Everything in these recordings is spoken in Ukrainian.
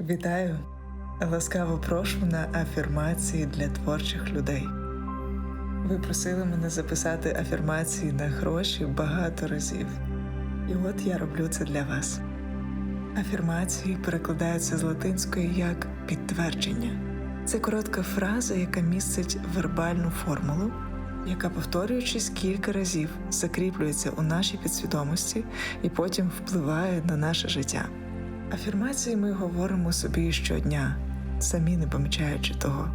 Вітаю! Ласкаво прошу на афірмації для творчих людей. Ви просили мене записати афірмації на гроші багато разів. І от я роблю це для вас. Афірмації перекладаються з латинської як підтвердження. Це коротка фраза, яка містить вербальну формулу, яка, повторюючись кілька разів, закріплюється у нашій підсвідомості і потім впливає на наше життя. Афірмації ми говоримо собі щодня, самі не помічаючи того.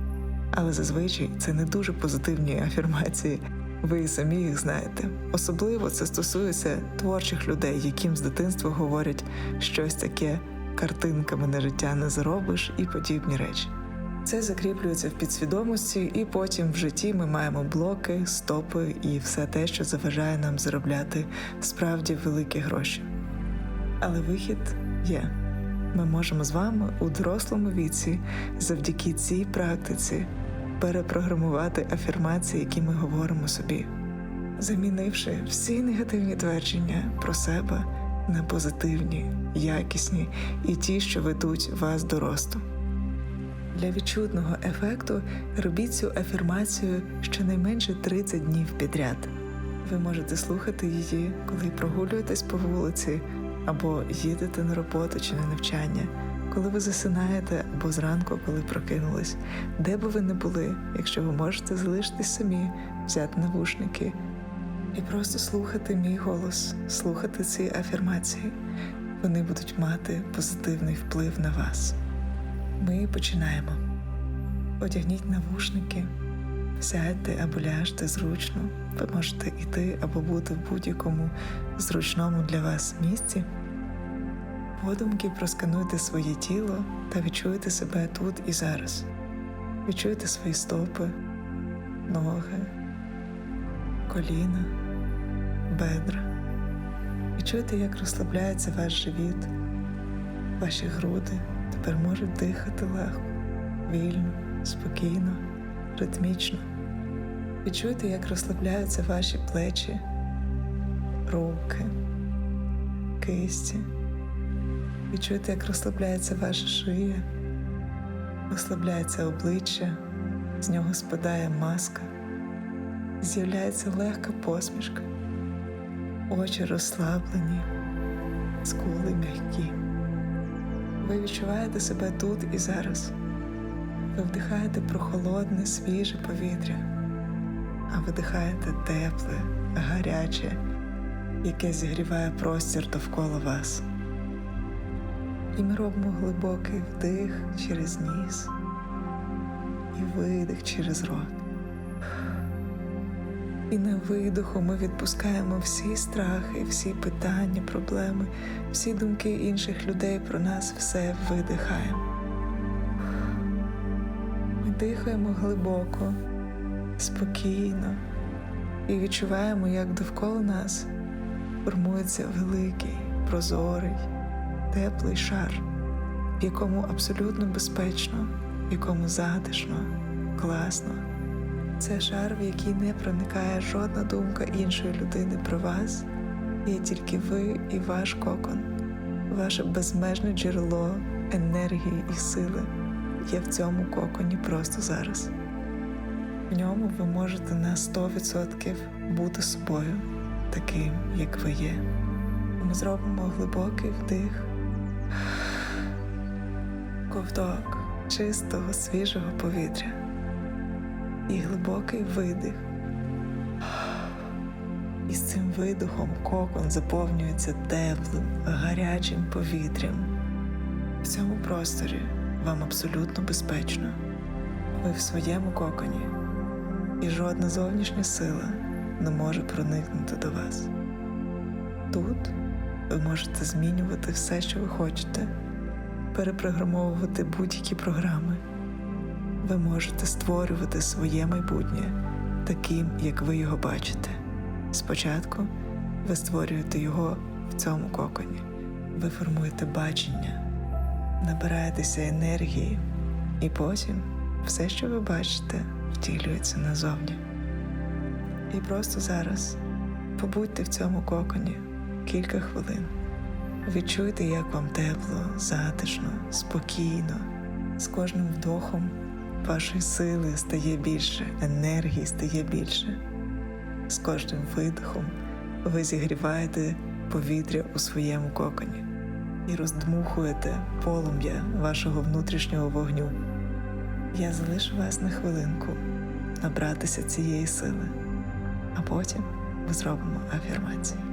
Але зазвичай це не дуже позитивні афірмації. Ви самі їх знаєте. Особливо це стосується творчих людей, яким з дитинства говорять щось таке картинками на життя не заробиш і подібні речі. Це закріплюється в підсвідомості, і потім в житті ми маємо блоки, стопи і все те, що заважає нам заробляти справді великі гроші. Але вихід є. Ми можемо з вами у дорослому віці завдяки цій практиці перепрограмувати афірмації, які ми говоримо собі, замінивши всі негативні твердження про себе на позитивні, якісні і ті, що ведуть вас до росту. Для відчутного ефекту робіть цю афірмацію щонайменше 30 днів підряд. Ви можете слухати її, коли прогулюєтесь по вулиці, або їдете на роботу чи на навчання, коли ви засинаєте або зранку, коли прокинулись, де би ви не були, якщо ви можете залишитись самі, взяти навушники і просто слухати мій голос, слухати ці афірмації. Вони будуть мати позитивний вплив на вас. Ми починаємо. Одягніть навушники, сядьте або ляжте зручно. Ви можете йти або бути в будь-якому зручному для вас місці. Подумки проскануйте своє тіло та відчуйте себе тут і зараз. Відчуйте свої стопи, ноги, коліна, бедра. Відчуйте, як розслабляється ваш живіт, ваші груди тепер можуть дихати легко, вільно, спокійно, ритмічно. Відчуйте, як розслабляються ваші плечі, руки, кисті. Відчуйте, як розслабляється ваша шия, розслабляється обличчя, з нього спадає маска, з'являється легка посмішка, очі розслаблені, скули м'які. Ви відчуваєте себе тут і зараз. Ви вдихаєте прохолодне, свіже повітря, а видихаєте тепле, гаряче, яке зігріває простір довкола вас. І ми робимо глибокий вдих через ніс і видих через рот. І на видиху ми відпускаємо всі страхи, всі питання, проблеми, всі думки інших людей про нас все видихаємо. Ми дихаємо глибоко, спокійно і відчуваємо, як довкола нас формується великий, прозорий, теплий шар, в якому абсолютно безпечно, в якому затишно, класно. Це шар, в який не проникає жодна думка іншої людини про вас, є тільки ви і ваш кокон, ваше безмежне джерело енергії і сили є в цьому коконі просто зараз. В ньому ви можете на 100% бути собою, таким, як ви є. Ми зробимо глибокий вдих, ковток чистого, свіжого повітря і глибокий видих. І з цим видихом кокон заповнюється теплим, гарячим повітрям. В цьому просторі вам абсолютно безпечно. Ви в своєму коконі, і жодна зовнішня сила не може проникнути до вас. Тут ви можете змінювати все, що ви хочете, перепрограмовувати будь-які програми ви можете створювати своє майбутнє таким, як ви його бачите. Спочатку ви створюєте його в цьому коконі, ви формуєте бачення, набираєтеся енергії, і потім все, що ви бачите, втілюється назовні. І просто зараз побудьте в цьому коконі кілька хвилин. Відчуйте, як вам тепло, затишно, спокійно. З кожним вдохом вашої сили стає більше, енергії стає більше. З кожним видихом ви зігріваєте повітря у своєму коконі і роздмухуєте полум'я вашого внутрішнього вогню. Я залишу вас на хвилинку набратися цієї сили, а потім ми зробимо афірмації.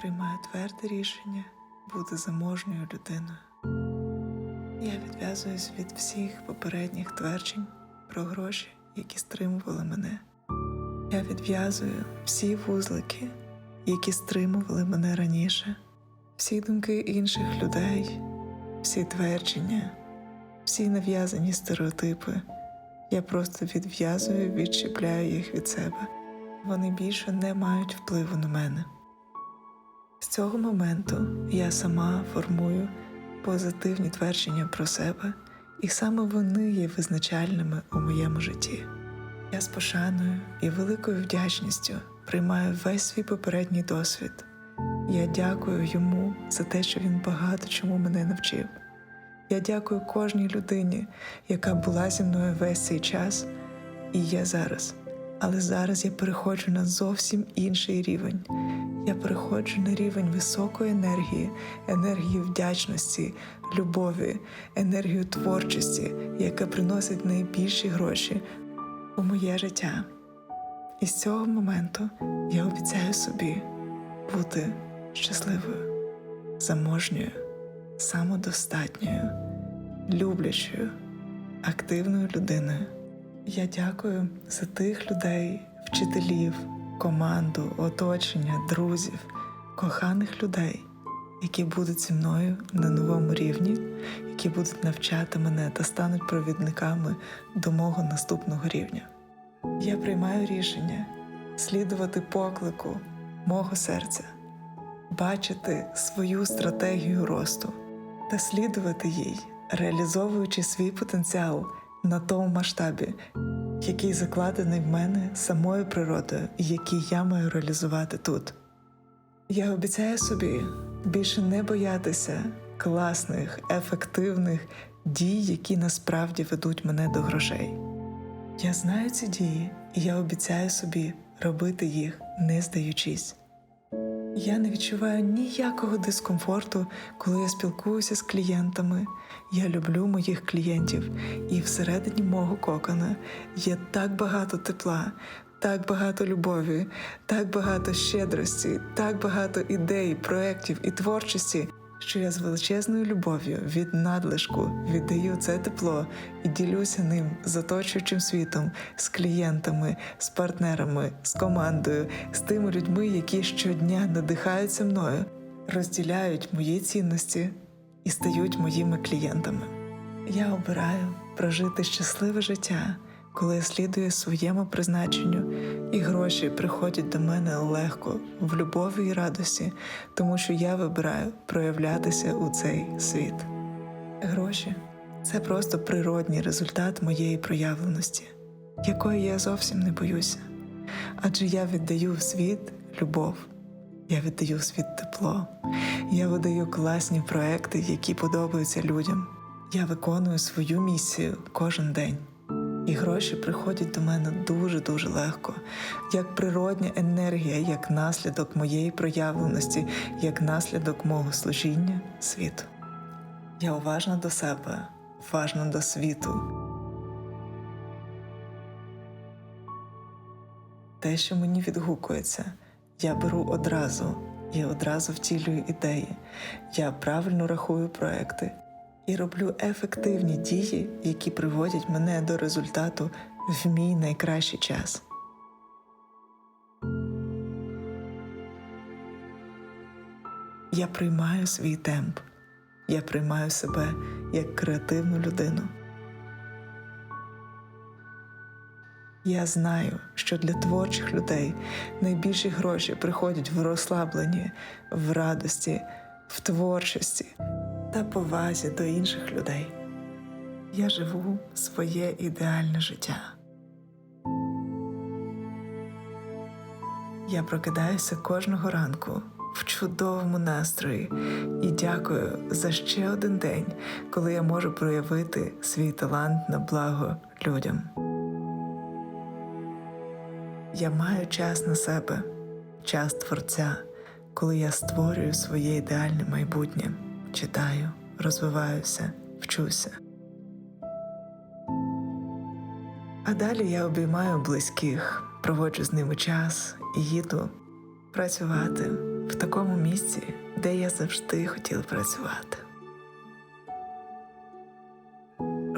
Приймаю тверде рішення бути заможньою людиною. Я відв'язуюсь від всіх попередніх тверджень про гроші, які стримували мене. Я відв'язую всі вузлики, які стримували мене раніше, всі думки інших людей, всі твердження, всі нав'язані стереотипи. Я просто відв'язую, відчіпляю їх від себе. Вони більше не мають впливу на мене. З цього моменту я сама формую позитивні твердження про себе, і саме вони є визначальними у моєму житті. Я з пошаною і великою вдячністю приймаю весь свій попередній досвід. Я дякую йому за те, що він багато чому мене навчив. Я дякую кожній людині, яка була зі мною весь цей час, і є зараз. Але зараз я переходжу на зовсім інший рівень. Я переходжу на рівень високої енергії, енергії вдячності, любові, енергію творчості, яка приносить найбільші гроші у моє життя. І з цього моменту я обіцяю собі бути щасливою, заможньою, самодостатньою, люблячою, активною людиною. Я дякую за тих людей, вчителів, команду, оточення, друзів, коханих людей, які будуть зі мною на новому рівні, які будуть навчати мене та стануть провідниками до мого наступного рівня. Я приймаю рішення слідувати поклику мого серця, бачити свою стратегію росту та слідувати їй, реалізовуючи свій потенціал на тому масштабі, який закладений в мене самою природою, який я маю реалізувати тут. Я обіцяю собі більше не боятися класних, ефективних дій, які насправді ведуть мене до грошей. Я знаю ці дії, і я обіцяю собі робити їх, не здаючись. Я не відчуваю ніякого дискомфорту, коли я спілкуюся з клієнтами. Я люблю моїх клієнтів, і всередині мого кокона є так багато тепла, так багато любові, так багато щедрості, так багато ідей, проєктів і творчості, що я з величезною любов'ю від надлишку віддаю це тепло і ділюся ним з оточуючим світом, з клієнтами, з партнерами, з командою, з тими людьми, які щодня надихаються мною, розділяють мої цінності і стають моїми клієнтами. Я обираю прожити щасливе життя, коли я слідую своєму призначенню, і гроші приходять до мене легко, в любові і радості, тому що я вибираю проявлятися у цей світ. Гроші це просто природній результат моєї проявленості, якої я зовсім не боюся. Адже я віддаю в світ любов, я віддаю в світ тепло, я видаю класні проекти, які подобаються людям. Я виконую свою місію кожен день. І гроші приходять до мене дуже-дуже легко, як природня енергія, як наслідок моєї проявленості, як наслідок мого служіння світу. Я уважна до себе, уважна до світу. Те, що мені відгукується, я беру одразу, я одразу втілюю ідеї, я правильно рахую проекти і роблю ефективні дії, які приводять мене до результату в мій найкращий час. Я приймаю свій темп, я приймаю себе як креативну людину. Я знаю, що для творчих людей найбільші гроші приходять в розслабленні, в радості, в творчості та повазі до інших людей. Я живу своє ідеальне життя. Я прокидаюся кожного ранку в чудовому настрої і дякую за ще один день, коли я можу проявити свій талант на благо людям. Я маю час на себе, час творця, коли я створюю своє ідеальне майбутнє, читаю, розвиваюся, вчуся. А далі я обіймаю близьких, проводжу з ними час і їду працювати в такому місці, де я завжди хотіла працювати.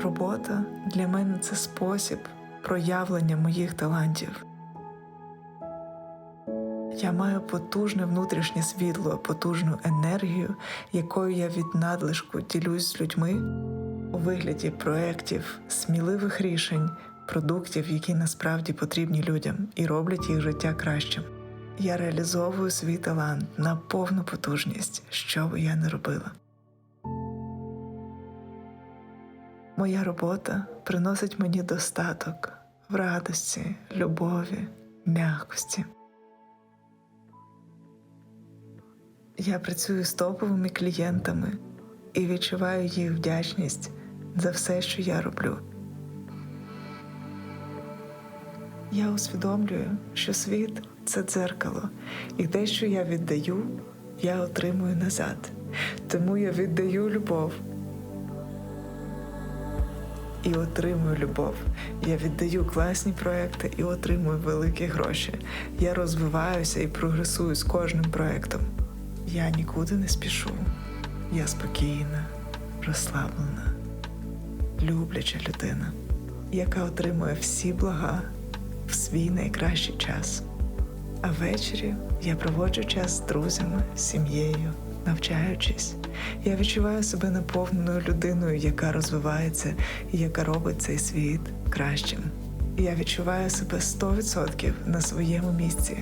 Робота для мене це спосіб проявлення моїх талантів. Я маю потужне внутрішнє світло, потужну енергію, якою я від надлишку ділюсь з людьми у вигляді проєктів, сміливих рішень, продуктів, які насправді потрібні людям і роблять їх життя кращим. Я реалізовую свій талант на повну потужність, що би я не робила. Моя робота приносить мені достаток в радості, любові, м'якості. Я працюю з топовими клієнтами і відчуваю їх вдячність за все, що я роблю. Я усвідомлюю, що світ це дзеркало, і те, що я віддаю, я отримую назад. Тому я віддаю любов і отримую любов. Я віддаю класні проекти і отримую великі гроші. Я розвиваюся і прогресую з кожним проектом. Я нікуди не спішу. Я спокійна, розслаблена, любляча людина, яка отримує всі блага в свій найкращий час. А ввечері я проводжу час з друзями, сім'єю, навчаючись. Я відчуваю себе наповненою людиною, яка розвивається і яка робить цей світ кращим. Я відчуваю себе 100% на своєму місці,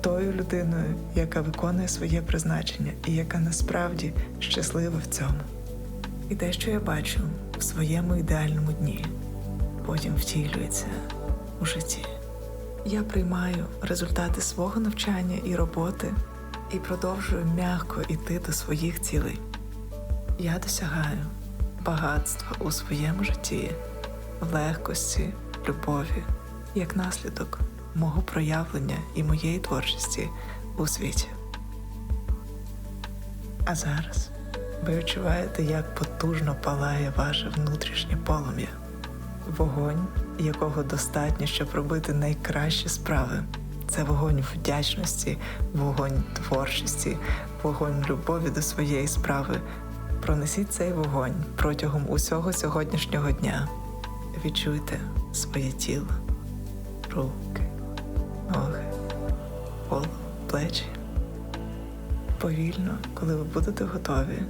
тою людиною, яка виконує своє призначення і яка насправді щаслива в цьому. І те, що я бачу в своєму ідеальному дні, потім втілюється у житті. Я приймаю результати свого навчання і роботи і продовжую м'яко йти до своїх цілей. Я досягаю багатства у своєму житті, легкості, любові, як наслідок мого проявлення і моєї творчості у світі. А зараз ви відчуваєте, як потужно палає ваше внутрішнє полум'я, вогонь, якого достатньо, щоб робити найкращі справи. Це вогонь вдячності, вогонь творчості, вогонь любові до своєї справи. Пронесіть цей вогонь протягом усього сьогоднішнього дня. Відчуйте своє тіло, руки, ноги, голову, плечі. Повільно, коли ви будете готові,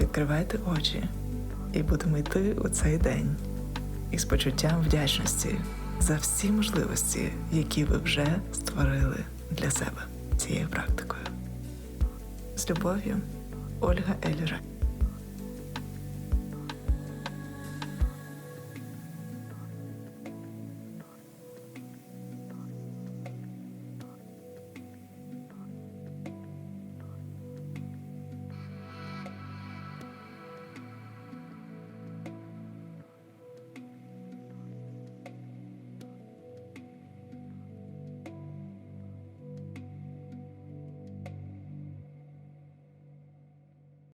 відкривайте очі і будемо йти у цей день із почуттям вдячності за всі можливості, які ви вже створили для себе цією практикою. З любов'ю, Ольга Ельра.